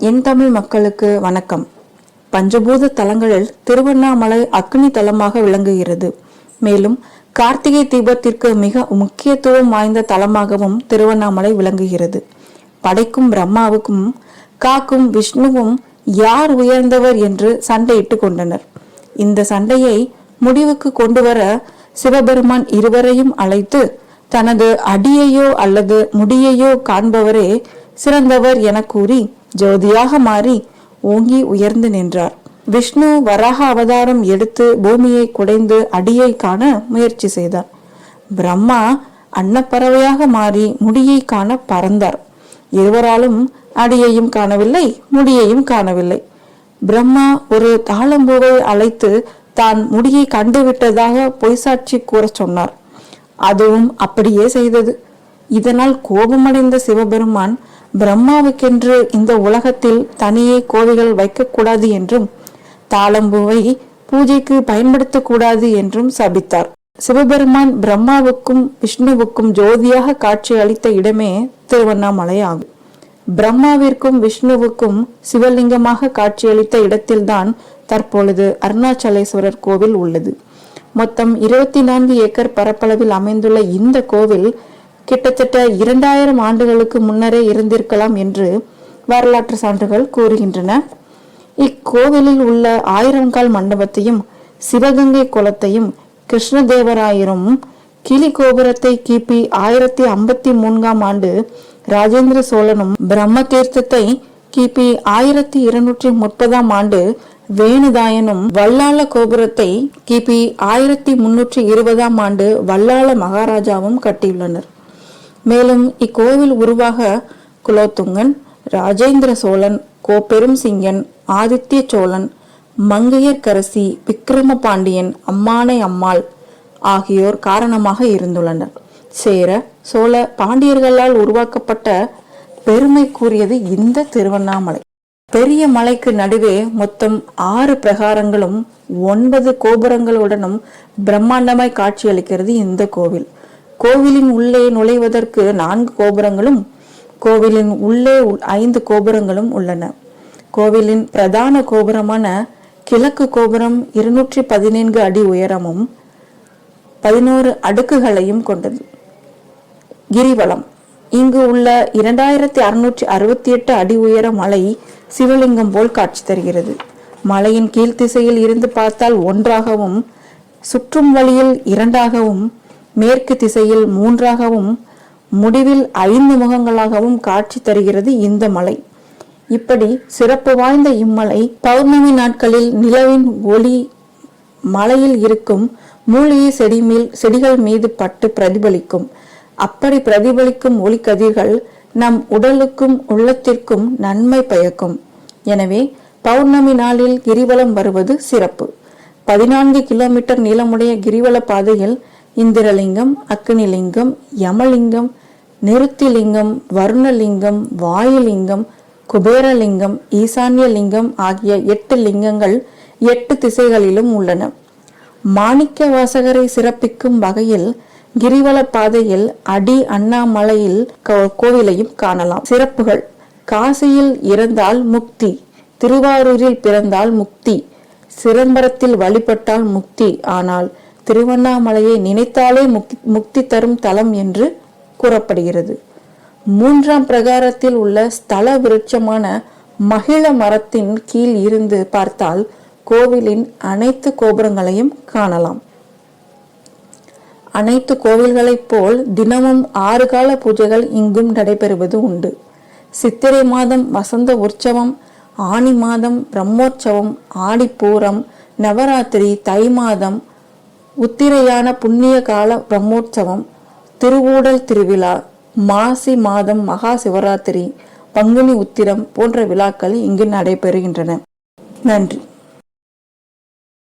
என் தமிழ் மக்களுக்கு வணக்கம். பஞ்சபூத தலங்களில் திருவண்ணாமலை அக்னி தலமாக விளங்குகிறது. மேலும் கார்த்திகை தீபத்திற்கு மிக முக்கியத்துவம் வாய்ந்த தலமாகவும் திருவண்ணாமலை விளங்குகிறது. படைக்கும் பிரம்மாவுக்கும் காக்கும் விஷ்ணுவும் யார் உயர்ந்தவர் என்று சண்டையிட்டு கொண்டனர். இந்த சண்டையை முடிவுக்கு கொண்டு வர சிவபெருமான் இருவரையும் அழைத்து தனது அடியையோ அல்லது முடியையோ காண்பவரே சிறந்தவர் என கூறி ஜோதியாக மாறி ஓங்கி உயர்ந்து நின்றார். விஷ்ணு வராக அவதாரம் எடுத்து பூமியை குடைந்து அடியை காண முயற்சி செய்தார். பிரம்மா அன்னப்பறவையாக மாறி முடியை காண பறந்தார். இருவராலும் அடியையும் காணவில்லை முடியையும் காணவில்லை. பிரம்மா ஒரு தாளம்பூவை அழைத்து தான் முடியை கண்டுவிட்டதாக பொய்சாட்சி கூறச் சொன்னார். அதுவும் அப்படியே செய்தது. இதனால் கோபமடைந்த சிவபெருமான் பிரம்மாவுக்கென்று இந்த உலகத்தில் தனியே கோவில்கள் வைக்கக்கூடாது என்றும் தாளம்பூவை பூஜைக்கு பயன்படுத்தக்கூடாது என்றும் சபித்தார். சிவபெருமான் பிரம்மாவுக்கும் விஷ்ணுவுக்கும் ஜோதியாக காட்சி அளித்த இடமே திருவண்ணாமலை ஆகும். பிரம்மாவிற்கும் விஷ்ணுவுக்கும் சிவலிங்கமாக காட்சியளித்த இடத்தில்தான் தற்பொழுது அருணாச்சலேஸ்வரர் கோவில் உள்ளது. மொத்தம் இருபத்தி நான்கு ஏக்கர் பரப்பளவில் அமைந்துள்ள இந்த கோவில் கிட்டத்தட்ட இரண்டாயிரம் ஆண்டுகளுக்கு முன்னரே இருந்திருக்கலாம் என்று வரலாற்று சான்றுகள் கூறுகின்றன. இக்கோவிலில் உள்ள ஆயிரங்கால் மண்டபத்தையும் சிவகங்கை குளத்தையும் கிருஷ்ணதேவராயரும் கிளி கோபுரத்தை கிபி ஆயிரத்தி ஐம்பத்தி மூன்றாம் ஆண்டு ராஜேந்திர சோழனும் பிரம்ம தீர்த்தத்தை கிபி ஆயிரத்தி இருநூற்றி முப்பதாம் ஆண்டு வேணுதாயனும் வல்லாள கோபுரத்தை கிபி ஆயிரத்தி முன்னூற்றி இருபதாம் ஆண்டு வல்லாள மகாராஜாவும் கட்டியுள்ளனர். மேலும் இக்கோவில் உருவாக குலோத்துங்கன் ராஜேந்திர சோழன் கோப்பெரும் சிங்கன் ஆதித்ய சோழன் மங்கையர்க்கரசி விக்ரம பாண்டியன் அம்மானை அம்மாள் ஆகியோர் காரணமாக இருந்துள்ளனர். சேர சோழ பாண்டியர்களால் உருவாக்கப்பட்ட பெருமை கூறியது இந்த திருவண்ணாமலை. பெரிய மலைக்கு நடுவே மொத்தம் ஆறு பிரகாரங்களும் ஒன்பது கோபுரங்களுடனும் பிரம்மாண்டமாய் காட்சியளிக்கிறது இந்த கோவில். கோவிலின் உள்ளே நுழைவதற்கு நான்கு கோபுரங்களும் கோவிலின் உள்ளே ஐந்து கோபுரங்களும் உள்ளன. கோவிலின் பிரதான கோபுரமான கிழக்கு கோபுரம் இருநூற்றி பதினான்கு அடி உயரமும் பதினோரு அடுக்குகளையும் கொண்டது. கிரிவலம். இங்கு உள்ள இரண்டாயிரத்தி அறுநூற்றி அறுபத்தி எட்டு அடி உயர மலை சிவலிங்கம் போல் காட்சி தருகிறது. மலையின் கீழ்த்திசையில் இருந்து பார்த்தால் ஒன்றாகவும் சுற்றும் வழியில் இரண்டாகவும் மேற்கு திசையில் மூன்றாகவும் முடிவில் ஐந்து முகங்களாகவும் காட்சி தருகிறது இந்த மலை. இப்படி சிறப்பு வாய்ந்த இம்மலை பௌர்ணமி நாட்களில் நிலவின் ஒளி மலையில் இருக்கும் மூலிகை செடி மேல் செடிகள் மீது பட்டு பிரதிபலிக்கும். அப்படி பிரதிபலிக்கும் ஒளிக்கதிர்கள் நம் உடலுக்கும் உள்ளத்திற்கும் நன்மை பயக்கும். எனவே பௌர்ணமி நாளில் கிரிவலம் வருவது சிறப்பு. பதினான்கு கிலோமீட்டர் நீளமுடைய கிரிவல பாதையில் இந்திரலிங்கம் அக்னிலிங்கம் யமலிங்கம் நிறுத்திலிங்கம் வருணலிங்கம் வாயுலிங்கம் குபேரலிங்கம் ஈசான்யலிங்கம் ஆகிய எட்டு லிங்கங்கள் எட்டு திசைகளிலும் உள்ளன. மாணிக்க வாசகரை சிறப்பிக்கும் வகையில் கிரிவல பாதையில் அடி அண்ணாமலையில் கோ- கோவிலையும் காணலாம். சிறப்புகள். காசியில் இறந்தால் முக்தி திருவாரூரில் பிறந்தால் முக்தி சிதம்பரத்தில் வழிபட்டால் முக்தி. ஆனால் திருவண்ணாமலையை நினைத்தாலே முக்தி முக்தி தரும் தலம் என்று கூறப்படுகிறது. மூன்றாம் பிரகாரத்தில் உள்ள ஸ்தல விருட்சமான மகிழ மரத்தின் கீழ் இருந்து பார்த்தால் கோவிலின் அனைத்து கோபுரங்களையும் காணலாம். அனைத்து கோவில்களைப் போல் தினமும் ஆறு கால பூஜைகள் இங்கும் நடைபெறுவது உண்டு. சித்திரை மாதம் வசந்த உற்சவம் ஆனி மாதம் பிரம்மோற்சவம் ஆடிப்பூரம் நவராத்திரி தை மாதம் உத்திரையான புண்ணிய கால பிரம்மோற்சவம் திருவூடல் திருவிழா மாசி மாதம் மகா சிவராத்திரி பங்குனி உத்திரம் போன்ற விழாக்கள் இங்கு நடைபெறுகின்றன. நன்றி.